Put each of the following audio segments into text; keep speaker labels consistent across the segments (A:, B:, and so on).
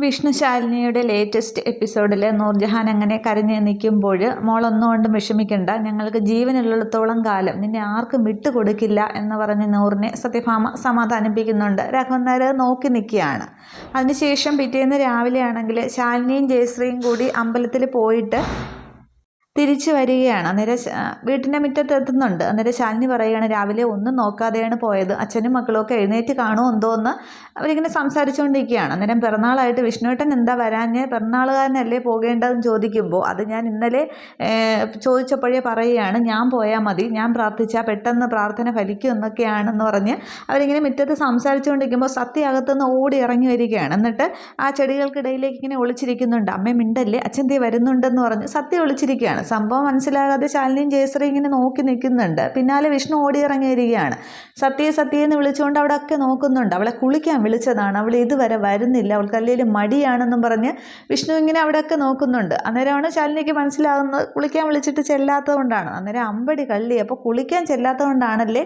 A: Vishnu ശാലിനിയുടെ latest എപ്പിസോഡിൽ നൂർജഹാൻ അങ്ങനെ കരഞ്ഞു നിൽക്കുമ്പോൾ മോളൊന്നുകൊണ്ടും വിഷമിക്കണ്ട. ഞങ്ങൾക്ക് ജീവനുള്ളിടത്തോളം കാലം നിന്നെ ആർക്കും വിട്ടുകൊടുക്കില്ല എന്ന് പറഞ്ഞ് നൂറിനെ സത്യഭാമ സമാധാനിപ്പിക്കുന്നുണ്ട്. രാഘവൻ നായർ നോക്കി നിൽക്കുകയാണ്. അതിനുശേഷം പിറ്റേന്ന് രാവിലെയാണെങ്കിൽ ശാലിനിയും ജയശ്രീയും കൂടി അമ്പലത്തിൽ പോയിട്ട് തിരിച്ചു വരികയാണ്. അന്നേരം വീട്ടിന്റെ മുറ്റത്ത് എത്തുന്നുണ്ട്. അന്നേരം ശാലിനി പറയുകയാണ് രാവിലെ ഒന്നും നോക്കാതെയാണ് പോയത്. അച്ഛനും മക്കളും ഒക്കെ എഴുന്നേറ്റ് കാണുമോ എന്തോ എന്ന് അവരിങ്ങനെ സംസാരിച്ചുകൊണ്ടിരിക്കുകയാണ്. അന്നേരം പിറന്നാളായിട്ട് വിഷ്ണുവേട്ടൻ എന്താ വരാഞ്ഞ്? പിറന്നാളുകാരനല്ലേ പോകേണ്ടതെന്ന് ചോദിക്കുമ്പോൾ അത് ഞാൻ ഇന്നലെ ചോദിച്ചപ്പോഴേ പറയുകയാണ് ഞാൻ പോയാൽ മതി. ഞാൻ പ്രാർത്ഥിച്ചാൽ പെട്ടെന്ന് പ്രാർത്ഥന ഫലിക്കും എന്നൊക്കെയാണെന്ന് പറഞ്ഞ് അവരിങ്ങനെ മുറ്റത്ത് സംസാരിച്ചുകൊണ്ടിരിക്കുമ്പോൾ സത്യ അകത്തുനിന്ന് ഓടി ഇറങ്ങി വരികയാണ്. എന്നിട്ട് ആ ചെടികൾക്കിടയിലേക്ക് ഇങ്ങനെ ഒളിച്ചിരിക്കുന്നുണ്ട്. അമ്മ മിണ്ടല്ലേ? അച്ഛൻ തീ വരുന്നുണ്ടെന്ന് പറഞ്ഞ് സത്യ ഒളിച്ചിരിക്കുകയാണ്. സംഭവം മനസ്സിലാകാതെ ശാലിനിയും ജയശ്രീ ഇങ്ങനെ നോക്കി നിൽക്കുന്നുണ്ട്. പിന്നാലെ വിഷ്ണു ഓടി ഇറങ്ങിയിരിക്കുകയാണ് വരികയാണ് സത്യ സത്യെന്ന് വിളിച്ചുകൊണ്ട് അവിടെ ഒക്കെ നോക്കുന്നുണ്ട്. അവളെ കുളിക്കാൻ വിളിച്ചതാണ്. അവൾ ഇതുവരെ വരുന്നില്ല. അവൾക്ക് അല്ലെങ്കിൽ മടിയാണെന്നും പറഞ്ഞ് വിഷ്ണു ഇങ്ങനെ അവിടെയൊക്കെ നോക്കുന്നുണ്ട്. അന്നേരമാണ് ശാലിനിക്ക് മനസ്സിലാകുന്നത് കുളിക്കാൻ വിളിച്ചിട്ട് ചെല്ലാത്തതുകൊണ്ടാണ്. അന്നേരം അമ്പടി കള്ളി. അപ്പോൾ കുളിക്കാൻ ചെല്ലാത്തതുകൊണ്ടാണല്ലേ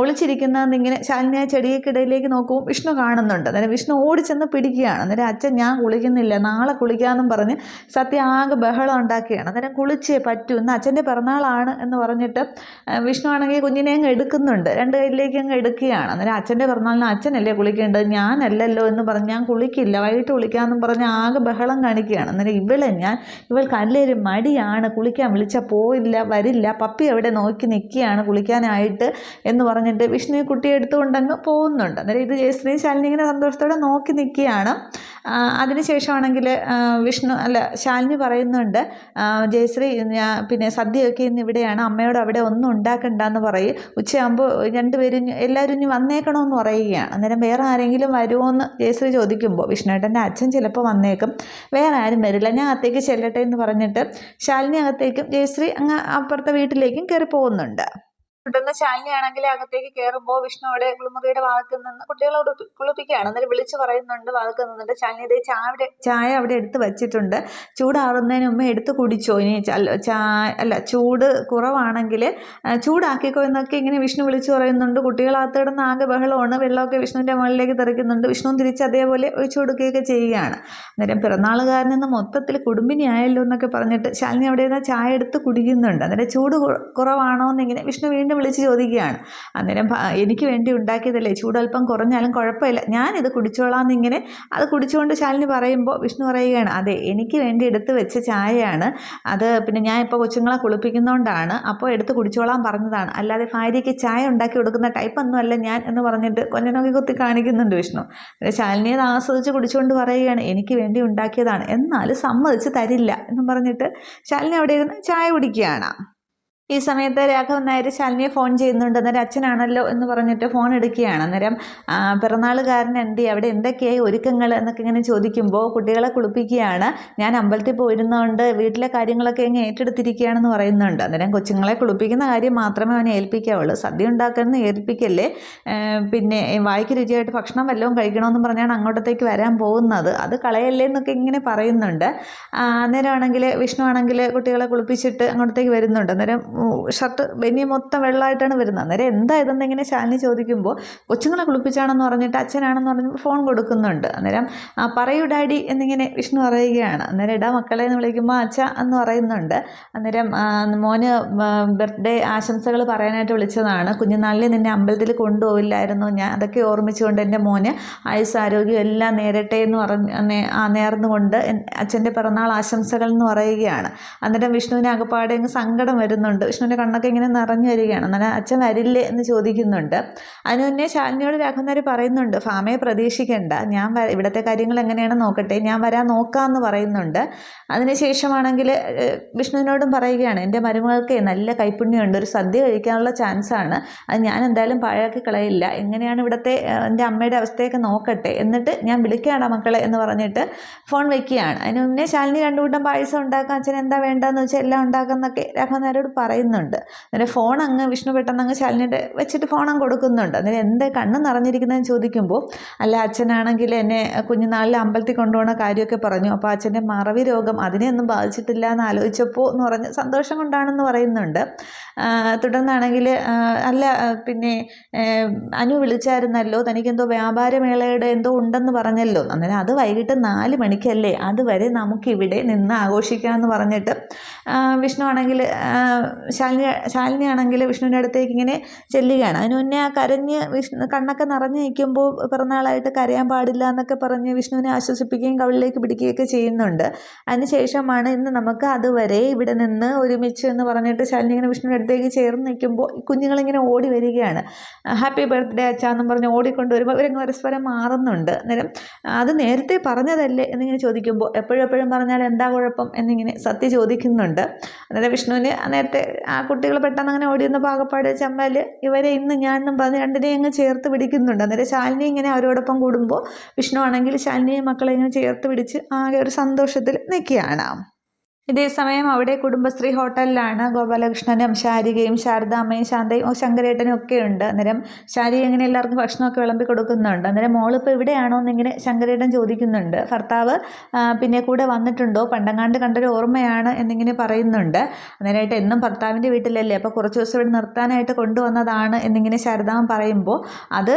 A: ഒളിച്ചിരിക്കുന്നതെന്ന് ഇങ്ങനെ ശാലിനി ആ ചെടികൾക്കിടയിലേക്ക് നോക്കുമ്പോൾ വിഷ്ണു കാണുന്നുണ്ട്. അന്നേരം വിഷ്ണു ഓടി ചെന്ന് പിടിക്കുകയാണ്. അന്നേരം അച്ഛൻ ഞാൻ കുളിക്കുന്നില്ല. നാളെ കുളിക്കാമെന്നും പറഞ്ഞ് സത്യ ആകെ ബഹളം ഉണ്ടാക്കുകയാണ്. അന്നേരം കുളിച്ചേ പറ്റൂ. ഇന്ന് അച്ഛന്റെ പിറന്നാളാണ് എന്ന് പറഞ്ഞിട്ട് വിഷ്ണു ആണെങ്കിൽ കുഞ്ഞിനെ അങ്ങ് എടുക്കുന്നുണ്ട്. രണ്ട് കയ്യിലേക്ക് അങ്ങ് എടുക്കുകയാണ്. അന്നേരം അച്ഛന്റെ പിറന്നാളിന് അച്ഛനല്ലേ കുളിക്കേണ്ടത്? ഞാനല്ലല്ലോ എന്ന് പറഞ്ഞ് ഞാൻ കുളിക്കില്ല. വൈകിട്ട് കുളിക്കാമെന്നും പറഞ്ഞ് ആകെ ബഹളം കാണിക്കുകയാണ്. അന്നേരം ഇവളെ ഞാൻ ഇവൾക്ക് അല്ലൊരു മടിയാണ്. കുളിക്കാൻ വിളിച്ചാൽ പോയില്ല വരില്ല. പപ്പി അവിടെ നോക്കി നിൽക്കുകയാണ് കുളിക്കാനായിട്ട് എന്ന് പറഞ്ഞിട്ട് വിഷ്ണു കുട്ടിയെ എടുത്തുകൊണ്ടങ്ങ് പോകുന്നുണ്ട്. അന്നേരം ഇത് ജയശ്രീ ശാലിനി ഇങ്ങനെ സന്തോഷത്തോടെ നോക്കി നിൽക്കുകയാണ്. അതിനുശേഷമാണെങ്കിൽ വിഷ്ണു അല്ല ശാലിനി പറയുന്നുണ്ട് ജയശ്രീ ഞാൻ പിന്നെ സദ്യയൊക്കെ ഇന്ന് ഇവിടെയാണ് അമ്മയോട് അവിടെ ഒന്നും ഉണ്ടാക്കണ്ടെന്ന് പറയും. ഉച്ചയാകുമ്പോൾ രണ്ടുപേരും എല്ലാവരും ഇനി വന്നേക്കണമെന്ന് പറയുകയാണ്. അന്നേരം വേറെ ആരെങ്കിലും വരുമോ എന്ന് ജയശ്രീ ചോദിക്കുമ്പോൾ വിഷ്ണുവേട്ടന്റെ അച്ഛൻ ചിലപ്പോൾ വന്നേക്കും. വേറെ ആരും വരില്ല ഞാൻ അകത്തേക്ക് ചെല്ലട്ടെ എന്ന് പറഞ്ഞിട്ട് ശാലിനി അകത്തേക്കും ജയശ്രീ അങ്ങ് അപ്പുറത്തെ വീട്ടിലേക്കും കയറി പോകുന്നുണ്ട്. തുടർന്ന് ശാലിനിയാണെങ്കിൽ അകത്തേക്ക് കയറുമ്പോൾ വിഷ്ണു അവിടെ കുളിമുറിയുടെ ഭാഗത്ത് നിന്ന് കുട്ടികളെ ഉടുപ്പി- കുളിപ്പിക്കുകയാണ്. എന്നിട്ട് വിളിച്ച് പറയുന്നുണ്ട് ഭാഗത്ത് നിന്നിട്ട് ശാലിനി ഇതേ ചായ അവിടെ ചായ അവിടെ എടുത്ത് വെച്ചിട്ടുണ്ട്. ചൂടാറുന്നതിന് മുമ്പ് എടുത്ത് കുടിച്ചോ? ഇനി ചായ അല്ല ചൂട് കുറവാണെങ്കിൽ ചൂടാക്കിക്കോ എന്നൊക്കെ ഇങ്ങനെ വിഷ്ണു വിളിച്ചു പറയുന്നുണ്ട്. കുട്ടികളകത്ത് കിടന്ന് ആകെ ബഹളമാണ് വെള്ളമൊക്കെ വിഷ്ണുവിന്റെ മുകളിലേക്ക് തെറിക്കുന്നുണ്ട്. വിഷ്ണു തിരിച്ച് അതേപോലെ ഒഴിച്ചു കൊടുക്കുകയൊക്കെ ചെയ്യുകയാണ്. അന്നേരം പിറന്നാളുകാരൻ മൊത്തത്തിൽ കുടുംബിനി ആയല്ലോ എന്നൊക്കെ പറഞ്ഞിട്ട് ശാലിനി അവിടെ നിന്ന് ചായ എടുത്ത് കുടിക്കുന്നുണ്ട്. അന്നേരം ചൂട് കുറവാണോ എന്നിങ്ങനെ വിഷ്ണു വീണ്ടും വിളിച്ച് ചോദിക്കുകയാണ്. അന്നേരം എനിക്ക് വേണ്ടി ഉണ്ടാക്കിയതല്ലേ? ചൂടൽപ്പം കുറഞ്ഞാലും കുഴപ്പമില്ല. ഞാനിത് കുടിച്ചോളാം എന്നിങ്ങനെ അത് കുടിച്ചുകൊണ്ട് ശാലിനി പറയുമ്പോൾ വിഷ്ണു പറയുകയാണ് അതെ എനിക്ക് വേണ്ടി എടുത്ത് വെച്ച ചായയാണ്. അത് പിന്നെ ഞാൻ ഇപ്പോൾ കൊച്ചുങ്ങളെ കുളിപ്പിക്കുന്നതുകൊണ്ടാണ് അപ്പോൾ എടുത്ത് കുടിച്ചോളാം പറഞ്ഞതാണ്. അല്ലാതെ ഭാര്യയ്ക്ക് ചായ ഉണ്ടാക്കി കൊടുക്കുന്ന ടൈപ്പ് അല്ല ഞാൻ എന്ന് പറഞ്ഞിട്ട് കൊഞ്ഞനൊക്കെ കുത്തി കാണിക്കുന്നുണ്ട് വിഷ്ണു. ശാലിനി അത് ആസ്വദിച്ച് കുടിച്ചുകൊണ്ട് പറയുകയാണ് എനിക്ക് വേണ്ടി ഉണ്ടാക്കിയതാണ്. എന്നാലും സമ്മതിച്ച് തരില്ല എന്ന് പറഞ്ഞിട്ട് ശാലിനി അവിടെ ഇരുന്ന് ചായ കുടിക്കുകയാണ്. ഈ സമയത്ത് രാഘവൻ നായർ ശാലിനിയെ ഫോൺ ചെയ്യുന്നുണ്ട്. അന്നേരം അച്ഛനാണല്ലോ എന്ന് പറഞ്ഞിട്ട് ഫോൺ എടുക്കുകയാണ്. അന്നേരം പിറന്നാളുകാരൻ എന്റെ അവിടെ എന്തൊക്കെയായി ഒരുക്കങ്ങൾ എന്നൊക്കെ ഇങ്ങനെ ചോദിക്കുമ്പോൾ കുട്ടികളെ കുളിപ്പിക്കുകയാണ്. ഞാൻ അമ്പലത്തിൽ പോയിരുന്നതുകൊണ്ട് വീട്ടിലെ കാര്യങ്ങളൊക്കെ ഇങ്ങനെ ഏറ്റെടുത്തിരിക്കുകയാണെന്ന് പറയുന്നുണ്ട്. അന്നേരം കൊച്ചുങ്ങളെ കുളിപ്പിക്കുന്ന കാര്യം മാത്രമേ അവനെ ഏൽപ്പിക്കാവുള്ളൂ. സദ്യ ഉണ്ടാക്കുന്ന ഏൽപ്പിക്കല്ലേ? പിന്നെ വായിക്ക് രുചിയായിട്ട് ഭക്ഷണം വല്ലതും കഴിക്കണമെന്ന് പറഞ്ഞാണ് അങ്ങോട്ടത്തേക്ക് വരാൻ പോകുന്നത്. അത് കളയല്ലേ എന്നൊക്കെ ഇങ്ങനെ പറയുന്നുണ്ട്. അന്നേരമാണെങ്കിൽ വിഷ്ണു ആണെങ്കിൽ കുട്ടികളെ കുളിപ്പിച്ചിട്ട് അങ്ങോട്ടത്തേക്ക് വരുന്നുണ്ട്. അന്നേരം ഷർട്ട് ബനിയ മൊത്തം വെള്ളമായിട്ടാണ് വരുന്നത്. അന്നേരം എന്താ ഇതെന്ന് ഇങ്ങനെ ശാലിനി ചോദിക്കുമ്പോൾ കൊച്ചുങ്ങളെ കുളിപ്പിച്ചാണെന്ന് പറഞ്ഞിട്ട് അച്ഛനാണെന്ന് പറഞ്ഞ് ഫോൺ കൊടുക്കുന്നുണ്ട്. അന്നേരം പറയൂ ഡാഡി എന്നിങ്ങനെ വിഷ്ണു പറയുകയാണ്. അന്നേരം ഇടാ മക്കളെ എന്ന് വിളിക്കുമ്പോൾ അച്ഛ എന്ന് പറയുന്നുണ്ട്. അന്നേരം മോന് ബർത്ത്ഡേ ആശംസകൾ പറയാനായിട്ട് വിളിച്ചതാണ്. കുഞ്ഞുനാളിൽ നിന്നെ അമ്പലത്തിൽ കൊണ്ടുപോയില്ലായിരുന്നു ഞാൻ അതൊക്കെ ഓർമ്മിച്ചുകൊണ്ട് എന്റെ മോന് ആയുസ് ആരോഗ്യം എല്ലാം നേരട്ടെ എന്ന് പറഞ്ഞ് നേർന്നുകൊണ്ട് അച്ഛന്റെ പിറന്നാൾ ആശംസകൾ എന്ന് പറയുകയാണ്. അന്നേരം വിഷ്ണുവിന് അകപ്പാടെ അങ്ങ് സങ്കടം വരുന്നുണ്ട്. വിഷ്ണുവിന്റെ കണ്ണൊക്കെ ഇങ്ങനെ നിറഞ്ഞു വരികയാണ്. എന്നാൽ അച്ഛൻ വരില്ലേ എന്ന് ചോദിക്കുന്നുണ്ട്. അതിന് മുന്നേ ശാലിനിയോട് രാഘവനാർ പറയുന്നുണ്ട് ഫാമയെ പ്രതീക്ഷിക്കേണ്ട. ഞാൻ ഇവിടുത്തെ കാര്യങ്ങൾ എങ്ങനെയാണ് നോക്കട്ടെ. ഞാൻ വരാൻ നോക്കാമെന്ന് പറയുന്നുണ്ട്. അതിനുശേഷമാണെങ്കിൽ വിഷ്ണുവിനോടും പറയുകയാണ് എന്റെ മരുമകൾക്ക് നല്ല കൈപ്പുണ്യമുണ്ട്. ഒരു സദ്യ കഴിക്കാനുള്ള ചാൻസാണ്. അത് ഞാൻ എന്തായാലും പാഴാക്കി കളയില്ല. എങ്ങനെയാണ് ഇവിടുത്തെ എന്റെ അമ്മയുടെ അവസ്ഥയൊക്കെ നോക്കട്ടെ? എന്നിട്ട് ഞാൻ വിളിക്കുകയാണ് മക്കളെ എന്ന് പറഞ്ഞിട്ട് ഫോൺ വെക്കുകയാണ്. അതിന് മുന്നേ ശാലിനി രണ്ടു കൂട്ടം പായസം ഉണ്ടാക്കാൻ അച്ഛൻ എന്താ വേണ്ടതെന്ന് വെച്ചാൽ എല്ലാം ഉണ്ടാക്കാമെന്നൊക്കെ രാഘവനാരോട് പറയും. പറയുന്നുണ്ട്. അന്നേരം ഫോൺ അങ്ങ് വിഷ്ണു പെട്ടെന്ന് അങ്ങ് ശാലിനിയുടെ വെച്ചിട്ട് ഫോൺ അങ്ങ് കൊടുക്കുന്നുണ്ട്. അന്നേരം എന്താ കണ്ണ് നിറഞ്ഞിരിക്കുന്നതെന്ന് ചോദിക്കുമ്പോൾ അല്ല അച്ഛനാണെങ്കിൽ എന്നെ കുഞ്ഞുനാളിൽ അമ്പലത്തിൽ കൊണ്ടുപോകുന്ന കാര്യമൊക്കെ പറഞ്ഞു. അപ്പോൾ അച്ഛന്റെ മറവി രോഗം അതിനെ ഒന്നും ബാധിച്ചിട്ടില്ല എന്ന് ആലോചിച്ചപ്പോൾ എന്ന് പറഞ്ഞ് സന്തോഷം കൊണ്ടാണെന്ന് പറയുന്നുണ്ട്. തുടർന്നാണെങ്കിൽ അല്ല പിന്നെ അനു വിളിച്ചായിരുന്നല്ലോ തനിക്കെന്തോ വ്യാപാരമേളയുടെ എന്തോ ഉണ്ടെന്ന് പറഞ്ഞല്ലോ. അന്നേരം അത് വൈകിട്ട് നാല് മണിക്കല്ലേ അതുവരെ നമുക്കിവിടെ നിന്ന് ആഘോഷിക്കാമെന്ന് പറഞ്ഞിട്ട് വിഷ്ണു ആണെങ്കിൽ ശാലിനി ശാലിനി ആണെങ്കിൽ വിഷ്ണുവിന്റെ അടുത്തേക്ക് ഇങ്ങനെ ചെല്ലുകയാണ്. അതിന് മുന്നേ ആ കരഞ്ഞ് വിഷ്ണു കണ്ണൊക്കെ നിറഞ്ഞ് നിൽക്കുമ്പോൾ പിറന്നാളായിട്ട് കരയാൻ പാടില്ല എന്നൊക്കെ പറഞ്ഞ് വിഷ്ണുവിനെ ആശ്വസിപ്പിക്കുകയും കവിളിലേക്ക് പിടിക്കുകയൊക്കെ ചെയ്യുന്നുണ്ട്. അതിനുശേഷമാണ് ഇന്ന് നമുക്ക് അതുവരെ ഇവിടെ നിന്ന് ഒരുമിച്ച് എന്ന് പറഞ്ഞിട്ട് ശാലിനി ഇങ്ങനെ വിഷ്ണുവിന്റെ അടുത്തേക്ക് ചേർന്ന് നിൽക്കുമ്പോൾ കുഞ്ഞുങ്ങളിങ്ങനെ ഓടി വരികയാണ്. ഹാപ്പി ബർത്ത്ഡേ അച്ഛാന്നും പറഞ്ഞ് ഓടിക്കൊണ്ട് വരുമ്പോൾ ഇവരങ്ങ് പരസ്പരം മാറുന്നുണ്ട്. അന്നേരം അത് നേരത്തെ പറഞ്ഞതല്ലേ എന്നിങ്ങനെ ചോദിക്കുമ്പോൾ എപ്പോഴും എപ്പോഴും പറഞ്ഞാൽ എന്താ കുഴപ്പം എന്നിങ്ങനെ സത്യ ചോദിക്കുന്നുണ്ട്. അന്നേരം വിഷ്ണുവിന് നേരത്തെ ആ കുട്ടികൾ പെട്ടെന്ന് അങ്ങനെ ഓടിയെന്ന് പാകപ്പാട് ചമ്മൽ ഇവരെ ഇന്ന് ഞാനും പറഞ്ഞ് രണ്ടിനെയും അങ്ങ് ചേർത്ത് പിടിക്കുന്നുണ്ട്. അന്നേരം ശാലിനി ഇങ്ങനെ അവരോടൊപ്പം കൂടുമ്പോൾ വിഷ്ണു ആണെങ്കിൽ ശാലിനിയും മക്കളെ ഇങ്ങനെ ചേർത്ത് പിടിച്ച് ആകെ ഒരു സന്തോഷത്തിൽ നിൽക്കുകയാണ്. ഇതേസമയം അവിടെ കുടുംബശ്രീ ഹോട്ടലിലാണ് ഗോപാലകൃഷ്ണനും ശാരികയും ശാരദാമ്മയും ശാന്തയും ശങ്കരേട്ടനും ഒക്കെ ഉണ്ട്. അന്നേരം ശാരിക ഇങ്ങനെ എല്ലാവർക്കും ഭക്ഷണമൊക്കെ വിളമ്പി കൊടുക്കുന്നുണ്ട്. അന്നേരം മോളിപ്പോൾ ഇവിടെയാണോ എന്നിങ്ങനെ ശങ്കരേട്ടൻ ചോദിക്കുന്നുണ്ട്. ഭർത്താവ് പിന്നെ കൂടെ വന്നിട്ടുണ്ടോ? പണ്ടങ്ങാണ്ട് കണ്ടൊരു ഓർമ്മയാണ് എന്നിങ്ങനെ പറയുന്നുണ്ട്. അന്നേരമായിട്ട് എന്നും ഭർത്താവിന്റെ വീട്ടിലല്ലേ? അപ്പോൾ കുറച്ച് ദിവസം ഇവിടെ നിർത്താനായിട്ട് കൊണ്ടുവന്നതാണ് എന്നിങ്ങനെ ശാരദാമ്മ പറയുമ്പോൾ അത്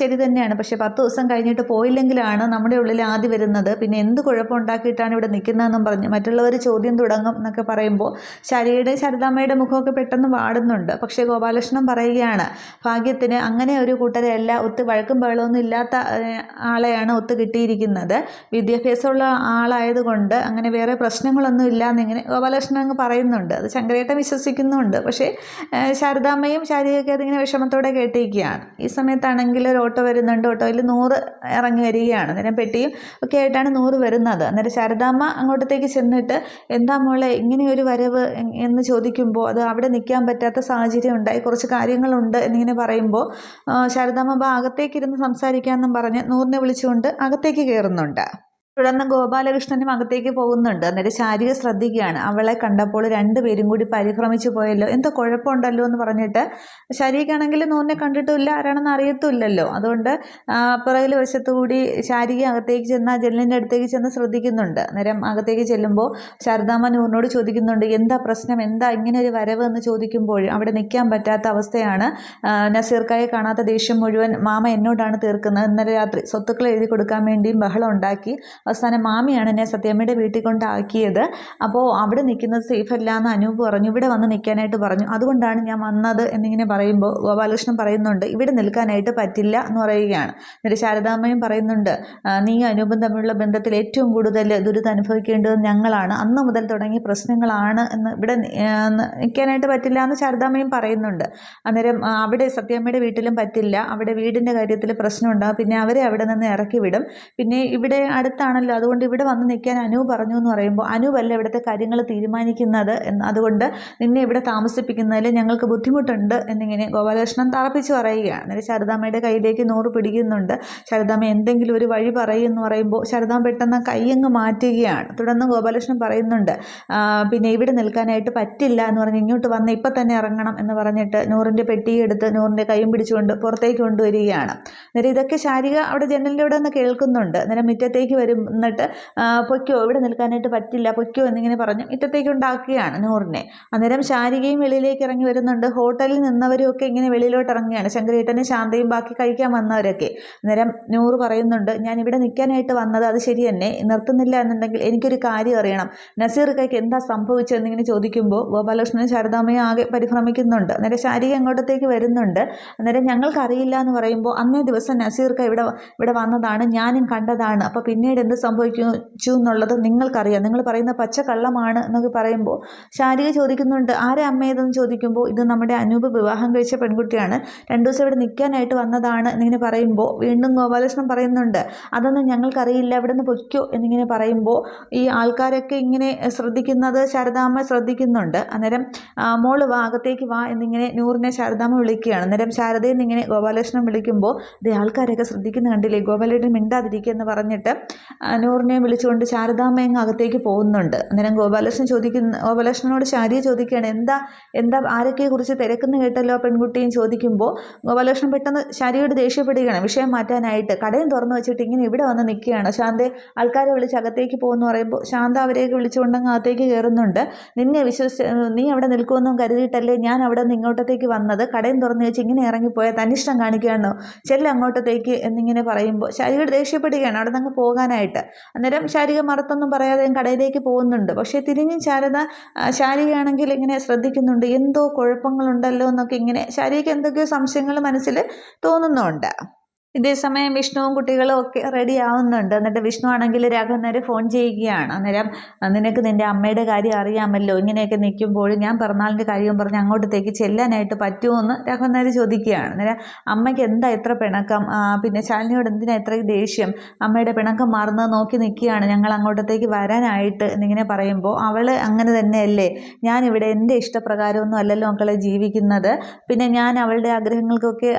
A: ശരി തന്നെയാണ്. പക്ഷേ പത്ത് ദിവസം കഴിഞ്ഞിട്ട് പോയില്ലെങ്കിലാണ് നമ്മുടെ ഉള്ളിൽ ആദ്യം വരുന്നത്. പിന്നെ എന്ത് കുഴപ്പമുണ്ടാക്കിയിട്ടാണ് ഇവിടെ നിൽക്കുന്നതെന്നും പറഞ്ഞ് മറ്റുള്ളവർ ചോദ്യം തുടങ്ങും എന്നൊക്കെ പറയുമ്പോൾ ശരിയുടെ ശാരദാമ്മയുടെ മുഖമൊക്കെ പെട്ടെന്ന് വാടുന്നുണ്ട്. പക്ഷേ ഗോപാലകൃഷ്ണൻ പറയുകയാണ് ഭാഗ്യത്തിന് അങ്ങനെ ഒരു കൂട്ടരെയല്ല ഒത്ത് വഴക്കും ബഹളമൊന്നും ഇല്ലാത്ത ആളെയാണ് ഒത്ത് കിട്ടിയിരിക്കുന്നത്. വിദ്യാഭ്യാസമുള്ള ആളായതുകൊണ്ട് അങ്ങനെ വേറെ പ്രശ്നങ്ങളൊന്നും ഇല്ല എന്നിങ്ങനെ ഗോപാലകൃഷ്ണൻ അങ്ങ് പറയുന്നുണ്ട്. അത് ശങ്കരേട്ടൻ വിശ്വസിക്കുന്നുണ്ട്. പക്ഷേ ശാരദാമ്മയും ശാരികയൊക്കെ അതിങ്ങനെ വിഷമത്തോടെ കേട്ടിരിക്കുകയാണ്. ഈ സമയത്താണെങ്കിൽ ഒരു ഓട്ടോ വരുന്നുണ്ട്. ഓട്ടോയിൽ നൂറ് ഇറങ്ങി വരികയാണ്. അന്നേരം പെട്ടിയും ഒക്കെ ആയിട്ടാണ് നൂറ് വരുന്നത്. അന്നേരം ശാരദാമ്മ അങ്ങോട്ടത്തേക്ക് ചെന്നിട്ട് എന്താ മോളെ ഇങ്ങനെ ഒരു വരവ് എന്ന് ചോദിക്കുമ്പോൾ അത് അവിടെ നിൽക്കാൻ പറ്റാത്ത സാഹചര്യം ഉണ്ടായി കുറച്ച് കാര്യങ്ങളുണ്ട് എന്നിങ്ങനെ പറയുമ്പോൾ ശാരദാമ്മ അകത്തേക്കിരുന്ന് സംസാരിക്കാമെന്നും പറഞ്ഞ് നൂറിനെ വിളിച്ചുകൊണ്ട് അകത്തേക്ക് കയറുന്നുണ്ട്. തുടർന്ന് ഗോപാലകൃഷ്ണനും അകത്തേക്ക് പോകുന്നുണ്ട്. അന്നേരം ശാരിക ശ്രദ്ധിക്കുകയാണ്. അവളെ കണ്ടപ്പോൾ രണ്ടുപേരും കൂടി പരിഭ്രമിച്ചു പോയല്ലോ. എന്തോ കുഴപ്പമുണ്ടല്ലോ എന്ന് പറഞ്ഞിട്ട് ശാരികയാണെങ്കിൽ നൂനെ കണ്ടിട്ടില്ല ആരാണെന്ന് അറിയത്തുമില്ലല്ലോ. അതുകൊണ്ട് പിറകിൽ വശത്തു കൂടി ശാരിക അകത്തേക്ക് ചെന്ന് ആ ജനലിന്റെ അടുത്തേക്ക് ചെന്ന് ശ്രദ്ധിക്കുന്നുണ്ട്. അന്നേരം അകത്തേക്ക് ചെല്ലുമ്പോൾ ശാരദാമ്മ നൂറിനോട് ചോദിക്കുന്നുണ്ട് എന്താ പ്രശ്നം? എന്താ ഇങ്ങനെ ഒരു വരവ്? എന്ന് ചോദിക്കുമ്പോൾ അവിടെ നിൽക്കാൻ പറ്റാത്ത അവസ്ഥയാണ് നസീർക്കായെ കാണാത്ത ദേഷ്യം മുഴുവൻ മാമ എന്നോടാണ് തീർക്കുന്നത്. ഇന്നലെ രാത്രി സ്വത്തുക്കൾ എഴുതി കൊടുക്കാൻ വേണ്ടിയും ബഹളം ഉണ്ടാക്കി അവസാനം മാമിയാണ് എന്നെ സത്യമ്മയുടെ വീട്ടിൽ കൊണ്ടാക്കിയത്. അപ്പോൾ അവിടെ നിൽക്കുന്നത് അല്ല എന്ന് അനൂപ് പറഞ്ഞു ഇവിടെ വന്ന് നിൽക്കാനായിട്ട് പറഞ്ഞു. അതുകൊണ്ടാണ് ഞാൻ വന്നത് എന്നിങ്ങനെ പറയുമ്പോൾ ഗോപാലകൃഷ്ണൻ പറയുന്നുണ്ട് ഇവിടെ നിൽക്കാനായിട്ട് പറ്റില്ല എന്ന് പറയുകയാണ്. എന്നിട്ട് ശാരദാമ്മയും പറയുന്നുണ്ട് നീ അനൂപും തമ്മിലുള്ള ബന്ധത്തിൽ ഏറ്റവും കൂടുതൽ ദുരിതം അനുഭവിക്കേണ്ടത് ഞങ്ങളാണ്. അന്ന് മുതൽ തുടങ്ങിയ പ്രശ്നങ്ങളാണ് എന്ന് ഇവിടെ നിൽക്കാനായിട്ട് പറ്റില്ല എന്ന് ശാരദാമ്മയും പറയുന്നുണ്ട്. അന്നേരം അവിടെ സത്യമ്മയുടെ വീട്ടിലും പറ്റില്ല. അവിടെ വീടിന്റെ കാര്യത്തിൽ പ്രശ്നമുണ്ടാകും പിന്നെ അവരെ അവിടെ നിന്ന് ഇറക്കി വിടും. പിന്നെ ഇവിടെ അടുത്താണല്ലോ അതുകൊണ്ട് ഇവിടെ വന്ന് നിൽക്കാൻ അനു പറഞ്ഞു എന്ന് പറയുമ്പോൾ അനുവല്ല ഇവിടുത്തെ കാര്യങ്ങൾ തീരുമാനിക്കുന്നത് അതുകൊണ്ട് നിന്നെ ഇവിടെ താമസിപ്പിക്കുന്നതിൽ ഞങ്ങൾക്ക് ബുദ്ധിമുട്ടുണ്ട് എന്നിങ്ങനെ ഗോപാലകൃഷ്ണൻ തറപ്പിച്ച് പറയുകയാണ്. അന്നേരം ശാരദാമ്മയുടെ കയ്യിലേക്ക് നൂറ് പിടിക്കുന്നുണ്ട്. ശാരദാമ്മ എന്തെങ്കിലും ഒരു വഴി പറയുമെന്ന് പറയുമ്പോൾ ശാരദാമ്മ പെട്ടെന്ന് കൈയങ്ങ് മാറ്റുകയാണ്. തുടർന്ന് ഗോപാലകൃഷ്ണൻ പറയുന്നുണ്ട് പിന്നെ ഇവിടെ നിൽക്കാനായിട്ട് പറ്റില്ല എന്ന് പറഞ്ഞ് ഇങ്ങോട്ട് വന്ന് ഇപ്പം തന്നെ ഇറങ്ങണം എന്ന് പറഞ്ഞിട്ട് നൂറിന്റെ പെട്ടിയെടുത്ത് നൂറിന്റെ കൈയും പിടിച്ചുകൊണ്ട് പുറത്തേക്ക് കൊണ്ടുവരികയാണ്. അന്നേരം ഇതൊക്കെ ശാരിക അവിടെ ജനലിന്റെ അവിടെ നിന്ന് കേൾക്കുന്നുണ്ട്. അന്നേരം മുറ്റത്തേക്ക് വരും എന്നിട്ട് "ആ, പൊയ്ക്കോ ഇവിടെ നിൽക്കാനായിട്ട് പറ്റില്ല പൊയ്ക്കോ എന്നിങ്ങനെ പറഞ്ഞു. ഇറ്റത്തേക്ക് ഉണ്ടാക്കുകയാണ് നൂറിനെ. അന്നേരം ശാരികയും വെളിയിലേക്ക് ഇറങ്ങി വരുന്നുണ്ട്. ഹോട്ടലിൽ നിന്നവരും ഒക്കെ ഇങ്ങനെ വെളിയിലോട്ട് ഇറങ്ങുകയാണ്. ശങ്കരേട്ടനും ശാന്തയും ബാക്കി കഴിക്കാൻ വന്നവരൊക്കെ. അന്നേരം നൂറ് പറയുന്നുണ്ട് ഞാൻ ഇവിടെ നിൽക്കാനായിട്ട് വന്നത് അത് ശരി തന്നെ. നിർത്തുന്നില്ല എന്നുണ്ടെങ്കിൽ എനിക്കൊരു കാര്യം അറിയണം. നസീർ കൈക്ക് എന്താ സംഭവിച്ചതെന്നിങ്ങനെ ചോദിക്കുമ്പോൾ ഗോപാലകൃഷ്ണനും ശാരദാമ്മയും ആകെ പരിഭ്രമിക്കുന്നുണ്ട്. അന്നേരം ശാരിക അങ്ങോട്ടത്തേക്ക് വരുന്നുണ്ട്. അന്നേരം ഞങ്ങൾക്ക് അറിയില്ല എന്ന് പറയുമ്പോൾ അന്നേ ദിവസം നസീർക്ക ഇവിടെ ഇവിടെ വന്നതാണ്. ഞാനും കണ്ടതാണ്. അപ്പോൾ പിന്നീട് എന്ത് സംഭവിച്ചു എന്നുള്ളത് നിങ്ങൾക്കറിയാം. നിങ്ങൾ പറയുന്ന പച്ച കള്ളമാണ് എന്നൊക്കെ പറയുമ്പോൾ ശാരിക ചോദിക്കുന്നുണ്ട് ആരെ അമ്മയതെന്ന് ചോദിക്കുമ്പോൾ ഇത് നമ്മുടെ അനൂപ് വിവാഹം കഴിച്ച പെൺകുട്ടിയാണ്. രണ്ടു ദിവസം ഇവിടെ നിൽക്കാനായിട്ട് വന്നതാണ് എന്നിങ്ങനെ പറയുമ്പോൾ വീണ്ടും ഗോപാലകൃഷ്ണൻ പറയുന്നുണ്ട് അതൊന്നും ഞങ്ങൾക്കറിയില്ല ഇവിടെ നിന്ന് പൊയ്ക്കോ എന്നിങ്ങനെ പറയുമ്പോൾ ഈ ആൾക്കാരൊക്കെ ഇങ്ങനെ ശ്രദ്ധിക്കുന്നത് ശാരദാമ്മ ശ്രദ്ധിക്കുന്നുണ്ട്. അന്നേരം മോൾ വാ അകത്തേക്ക് വാ എന്നിങ്ങനെ നൂറിനെ ശാരദാമ്മ വിളിക്കുകയാണ്. അന്നേരം ശാരദയിൽ നിന്ന് ഇങ്ങനെ ഗോപാലകൃഷ്ണൻ വിളിക്കുമ്പോൾ ഇത് ആൾക്കാരൊക്കെ ശ്രദ്ധിക്കുന്ന കണ്ടില്ലേ ഗോപാലേട്ടൻ മിണ്ടാതിരിക്കുക എന്ന് പറഞ്ഞിട്ട് ആ, നൂറിനെയും വിളിച്ചുകൊണ്ട് ശാരദാമ്മ അകത്തേക്ക് പോകുന്നുണ്ട്. അന്നേരം ഗോപാലകൃഷ്ണൻ ചോദിക്കുന്ന ഗോപാലകൃഷ്ണനോട് ശാരിയെ ചോദിക്കുകയാണ് എന്താ എന്താ ആരൊക്കെ കുറിച്ച് തിരക്കുന്ന കേട്ടല്ലോ പെൺകുട്ടിയും? ചോദിക്കുമ്പോൾ ഗോപാലകൃഷ്ണൻ പെട്ടെന്ന് ശാരിയോട് ദേഷ്യപ്പെടുകയാണ് വിഷയം മാറ്റാനായിട്ട് കടയും തുറന്നു വെച്ചിട്ട് ഇങ്ങനെ ഇവിടെ വന്ന് നിൽക്കുകയാണ്? ശാന്തെ ആൾക്കാരെ വിളിച്ച് അകത്തേക്ക് പോകുമെന്ന് പറയുമ്പോൾ ശാന്ത അവരെയൊക്കെ വിളിച്ചുകൊണ്ടങ്ങ് അകത്തേക്ക് കയറുന്നുണ്ട്. നിന്നെ വിശ്വസിച്ച് നീ അവിടെ നിൽക്കുമെന്നും കരുതിയിട്ടല്ലേ ഞാൻ അവിടെ നിന്ന് ഇങ്ങോട്ടത്തേക്ക് വന്നത്? കടയും തുറന്നു വെച്ച് ഇങ്ങനെ ഇറങ്ങിപ്പോയാൽ തന്നിഷ്ടം കാണിക്കുകയാണോ? ചെല്ല അങ്ങോട്ടത്തേക്ക് എന്നിങ്ങനെ പറയുമ്പോൾ ശാരിയോട് ദേഷ്യപ്പെടുകയാണ് അവിടെ നിന്ന് അങ്ങ് പോകാനായിട്ട്. അന്നേരം ശാരിക മറത്തൊന്നും പറയാതെ കടയിലേക്ക് പോകുന്നുണ്ട്. പക്ഷേ തിരിഞ്ഞും ശാരദ ശാരികയാണെങ്കിൽ ഇങ്ങനെ ശ്രദ്ധിക്കുന്നുണ്ട്. എന്തോ കുഴപ്പങ്ങളുണ്ടല്ലോ എന്നൊക്കെ ഇങ്ങനെ ശാരികയ്ക്ക് എന്തൊക്കെയോ സംശയങ്ങൾ മനസ്സിൽ തോന്നുന്നുണ്ട്. ഇതേ സമയം വിഷ്ണുവും കുട്ടികളും ഒക്കെ റെഡി ആവുന്നുണ്ട്. എന്നിട്ട് വിഷ്ണു ആണെങ്കിൽ രാഘവൻ നേരെ ഫോൺ ചെയ്യുകയാണ്. അന്നേരം നിനക്ക് നിന്റെ അമ്മയുടെ കാര്യം അറിയാമല്ലോ. ഇങ്ങനെയൊക്കെ നിൽക്കുമ്പോൾ ഞാൻ പിറന്നാളിന്റെ കാര്യവും പറഞ്ഞ് അങ്ങോട്ടത്തേക്ക് ചെല്ലാനായിട്ട് പറ്റുമോ എന്ന് രാഘവൻ നേരെ ചോദിക്കുകയാണ്. അന്നേരം അമ്മയ്ക്ക് എന്താ ഇത്ര പിണക്കം? പിന്നെ ശാലിനിയോട് എന്തിനാ ഇത്ര ദേഷ്യം? അമ്മയുടെ പിണക്കം മാറുന്നത് നോക്കി നിൽക്കുകയാണ്. ഞങ്ങൾ അങ്ങോട്ടത്തേക്ക് വരാനായിട്ട് എന്നിങ്ങനെ പറയുമ്പോൾ അവൾ അങ്ങനെ തന്നെയല്ലേ? ഞാനിവിടെ എന്റെ ഇഷ്ടപ്രകാരമൊന്നും അല്ലല്ലോ മക്കളെ ജീവിക്കുന്നത്. പിന്നെ ഞാൻ അവളുടെ ആഗ്രഹങ്ങൾക്കൊക്കെ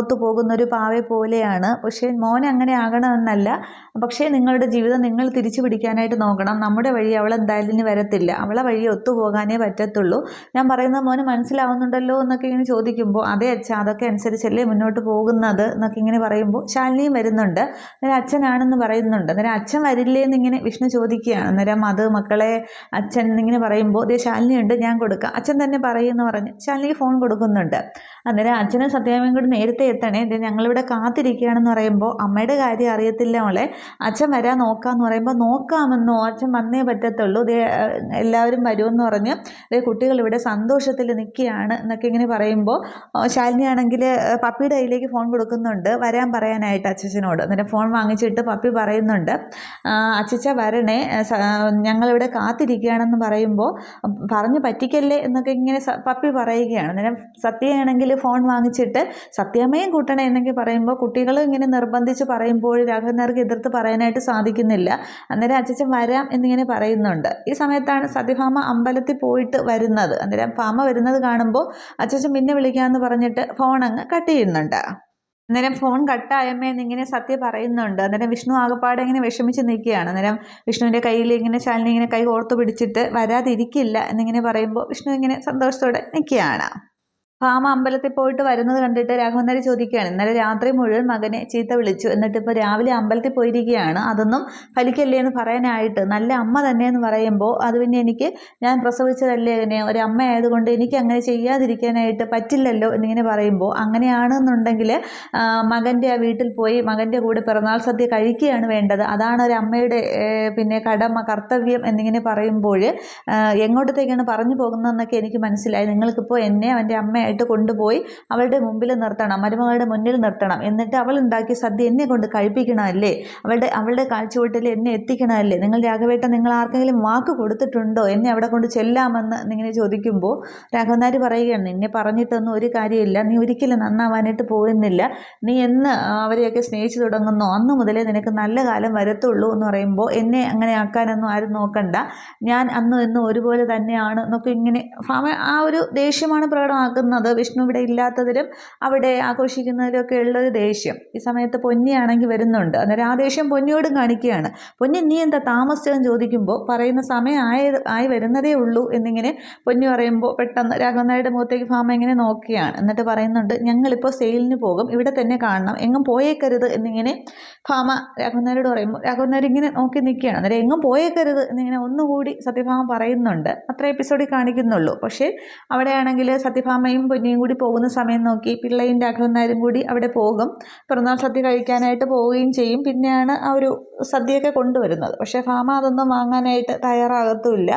A: ഒത്തുപോകുന്നൊരു പാവ പോലെയാണ്. പക്ഷേ മോൻ അങ്ങനെ ആകണമെന്നല്ല. പക്ഷേ നിങ്ങളുടെ ജീവിതം നിങ്ങൾ തിരിച്ചു പിടിക്കാനായിട്ട് നോക്കണം. നമ്മുടെ വഴി അവൾ എന്തായാലും ഇനി വരത്തില്ല. അവളെ വഴി ഒത്തുപോകാനേ പറ്റത്തുള്ളൂ. ഞാൻ പറയുന്ന മോന് മനസ്സിലാവുന്നുണ്ടല്ലോ എന്നൊക്കെ ഇങ്ങനെ ചോദിക്കുമ്പോൾ അതേ അച്ഛാ അതൊക്കെ അനുസരിച്ചല്ലേ മുന്നോട്ട് പോകുന്നത്? എന്നൊക്കെ ഇങ്ങനെ പറയുമ്പോൾ ശാലിനിയും വരുന്നുണ്ട്. അന്നേരം അച്ഛനാണെന്ന് പറയുന്നുണ്ട്. അന്നേരം അച്ഛൻ വരില്ലേ എന്നിങ്ങനെ വിഷ്ണു ചോദിക്കുകയാണ്. അന്നേരം അത് മക്കളെ അച്ഛൻ എന്നിങ്ങനെ പറയുമ്പോൾ ദേ ശാലിനി ഉണ്ട് ഞാൻ കൊടുക്കാം. അച്ഛൻ തന്നെ പറയുമെന്ന് പറഞ്ഞ് ശാലിനിക്ക് ഫോൺ കൊടുക്കുന്നുണ്ട്. അന്നേരം അച്ഛനും സത്യാമയും കൂടി നേരത്തെ എത്തണേ. ഞങ്ങളിവിടെ കാത്തിരിക്കുകയാണെന്ന് പറയുമ്പോൾ അമ്മയുടെ കാര്യം അറിയത്തില്ല മോളെ. അച്ഛൻ വരാൻ നോക്കാമെന്ന് പറയുമ്പോൾ നോക്കാമെന്നോ അച്ഛൻ വന്നേ പറ്റത്തുള്ളൂ. ദേ എല്ലാവരും വരുമെന്ന് പറഞ്ഞ് ദേ കുട്ടികൾ ഇവിടെ സന്തോഷത്തിൽ നിൽക്കുകയാണ് എന്നൊക്കെ ഇങ്ങനെ പറയുമ്പോൾ ശാലിനി ആണെങ്കിൽ പപ്പിയുടെ കയ്യിലേക്ക് ഫോൺ കൊടുക്കുന്നുണ്ട്. വരാൻ പറയാനായിട്ട് അച്ഛനോട് എന്നിട്ട് ഫോൺ വാങ്ങിച്ചിട്ട് പപ്പി പറയുന്നുണ്ട്. "ആ, അച്ഛച്ച വരണേ. ഞങ്ങളിവിടെ കാത്തിരിക്കുകയാണെന്ന് പറയുമ്പോൾ പറഞ്ഞ് പറ്റിക്കല്ലേ എന്നൊക്കെ ഇങ്ങനെ പപ്പി പറയുകയാണ്. അന്നേരം സത്യയാണെങ്കിൽ ഫോൺ വാങ്ങിച്ചിട്ട് സത്യമയും കൂട്ടണേ എന്നൊക്കെ പറയുമ്പോൾ കുട്ടികൾ ഇങ്ങനെ നിർബന്ധിച്ച് പറയുമ്പോൾ രാഘവനാർക്ക് എതിർത്ത് പറയാനായിട്ട് സാധിക്കുന്നില്ല. അന്നേരം അച്ഛച്ചൻ വരാം എന്നിങ്ങനെ പറയുന്നുണ്ട്. ഈ സമയത്താണ് സത്യഭാമ അമ്പലത്തിൽ പോയിട്ട് വരുന്നത്. അന്നേരം ഭാമ വരുന്നത് കാണുമ്പോൾ അച്ഛച്ചൻ പിന്നെ വിളിക്കാമെന്ന് പറഞ്ഞിട്ട് ഫോൺ അങ്ങ് കട്ട് ചെയ്യുന്നുണ്ട്. അന്നേരം ഫോൺ കട്ടായമ്മേ എന്നിങ്ങനെ സത്യ പറയുന്നുണ്ട്. അന്നേരം വിഷ്ണു ആകപ്പാടെ ഇങ്ങനെ വിഷമിച്ച് നിൽക്കുകയാണ്. അന്നേരം വിഷ്ണുവിന്റെ കയ്യിൽ ഇങ്ങനെ ശാലിനി ഇങ്ങനെ കൈ ഓർത്തു പിടിച്ചിട്ട് വരാതിരിക്കില്ല എന്നിങ്ങനെ പറയുമ്പോൾ വിഷ്ണു ഇങ്ങനെ സന്തോഷത്തോടെ നിൽക്കുകയാണ്. ഭാമ അമ്പലത്തിൽ പോയിട്ട് വരുന്നത് കണ്ടിട്ട് രാഘവന്നേരി ചോദിക്കുകയാണ് ഇന്നലെ രാത്രി മുഴുവൻ മകനെ ചീത്ത വിളിച്ചു. എന്നിട്ട് ഇപ്പോൾ രാവിലെ അമ്പലത്തിൽ പോയിരിക്കുകയാണ്. അതൊന്നും ഫലിക്കല്ലേ എന്ന് പറയാനായിട്ട് നല്ല അമ്മ തന്നെ എന്ന് പറയുമ്പോൾ അത് പിന്നെ എനിക്ക് ഞാൻ പ്രസവിച്ചതല്ലേ അങ്ങനെ ഒരു അമ്മ ആയതുകൊണ്ട് എനിക്ക് അങ്ങനെ ചെയ്യാതിരിക്കാനായിട്ട് പറ്റില്ലല്ലോ എന്നിങ്ങനെ പറയുമ്പോൾ അങ്ങനെയാണെന്നുണ്ടെങ്കിൽ മകന്റെ ആ വീട്ടിൽ പോയി മകന്റെ കൂടെ പിറന്നാൾ സദ്യ കഴിക്കുകയാണ് വേണ്ടത്. അതാണ് ഒരു അമ്മയുടെ പിന്നെ കടമ കർത്തവ്യം എന്നിങ്ങനെ പറയുമ്പോൾ എങ്ങോട്ടത്തേക്കാണ് പറഞ്ഞു പോകുന്നതെന്നൊക്കെ എനിക്ക് മനസ്സിലായി. നിങ്ങൾക്കിപ്പോൾ എന്നെ അവന്റെ അമ്മയായിട്ട് കൊണ്ടുപോയി അവളുടെ മുമ്പിൽ നിർത്തണം മരുമകളുടെ മുന്നിൽ നിർത്തണം. എന്നിട്ട് അവൾ ഉണ്ടാക്കിയ സദ്യ എന്നെ കൊണ്ട് കഴിപ്പിക്കണമല്ലേ? അവളുടെ അവളുടെ കാഴ്ചവെട്ടിൽ എന്നെ എത്തിക്കണമല്ലേ? നിങ്ങൾ രാഘവേട്ട നിങ്ങൾ ആർക്കെങ്കിലും വാക്ക് കൊടുത്തിട്ടുണ്ടോ? എന്നെ അവിടെ കൊണ്ട് ചെല്ലാമെന്ന് നിങ്ങനെ ചോദിക്കുമ്പോൾ രാഘവനാർ പറയുകയാണ് നിന്നെ പറഞ്ഞിട്ടൊന്നും ഒരു കാര്യമില്ല. നീ ഒരിക്കലും നന്നാവാനായിട്ട് പോകുന്നില്ല നീ എന്ന് അവരെയൊക്കെ സ്നേഹിച്ചു തുടങ്ങുന്നോ? അന്ന് മുതലേ നിനക്ക് നല്ല കാലം വരത്തുള്ളൂ എന്ന് പറയുമ്പോൾ എന്നെ അങ്ങനെ ആക്കാനൊന്നും ആരും നോക്കണ്ട. ഞാൻ അന്നും എന്നും ഒരുപോലെ തന്നെയാണ് എന്നൊക്കെ ഇങ്ങനെ ആ ഒരു ദേഷ്യമാണ് പ്രകടമാക്കുന്നത്. വിഷ്ണു ഇവിടെ ഇല്ലാത്തതിലും അവിടെ ആഘോഷിക്കുന്നതിലൊക്കെ ഉള്ളൊരു ദേഷ്യം. ഈ സമയത്ത് പൊന്നിയാണെങ്കിൽ വരുന്നുണ്ട്. അന്നേരം ആ ദേഷ്യം പൊന്നിയോടും കാണിക്കുകയാണ്. പൊന്നി നീ എന്താ താമസിച്ചതെന്ന് ചോദിക്കുമ്പോൾ പറയുന്ന സമയം ആയ ആയി വരുന്നതേ ഉള്ളൂ എന്നിങ്ങനെ പൊന്നി പറയുമ്പോൾ പെട്ടെന്ന് രാഘവനായുടെ മുഖത്തേക്ക് ഫാമ ഇങ്ങനെ നോക്കുകയാണ്. എന്നിട്ട് പറയുന്നുണ്ട് ഞങ്ങളിപ്പോൾ സെയിലിന് പോകും. ഇവിടെ തന്നെ കാണണം. എങ്ങും പോയേക്കരുത് എന്നിങ്ങനെ ഫാമ രാഘവനാരോട് പറയുമ്പോൾ രാഘവനാർ ഇങ്ങനെ നോക്കി നിൽക്കുകയാണ്. അന്നേരം എങ്ങും പോയേക്കരുത് എന്നിങ്ങനെ ഒന്നുകൂടി സത്യഭാമ പറയുന്നുണ്ട്. അത്ര എപ്പിസോഡിൽ കാണിക്കുന്നുള്ളൂ. പക്ഷേ അവിടെയാണെങ്കിൽ സത്യഭാമയും പൊന്നിയും കൂടി പോകുന്ന സമയം നോക്കി പിള്ളയും രാഘവനാരും കൂടി അവിടെ പോകും. പിറന്നാൾ സദ്യ കഴിക്കാനായിട്ട് പോവുകയും ചെയ്യും. പിന്നെയാണ് ആ ഒരു സദ്യയൊക്കെ കൊണ്ടുവരുന്നത്. പക്ഷേ ഫാമ അതൊന്നും വാങ്ങാനായിട്ട് തയ്യാറാകത്തുമില്ല.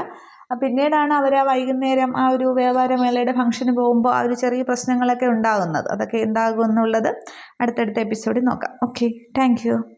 A: പിന്നീടാണ് അവർ ആ വൈകുന്നേരം ആ ഒരു വ്യാപാരമേളയുടെ ഫംഗ്ഷന് പോകുമ്പോൾ ആ ഒരു ചെറിയ പ്രശ്നങ്ങളൊക്കെ ഉണ്ടാകുന്നത്. അതൊക്കെ എന്താകുമെന്നുള്ളത് അടുത്തടുത്ത എപ്പിസോഡിൽ നോക്കാം. ഓക്കെ. താങ്ക്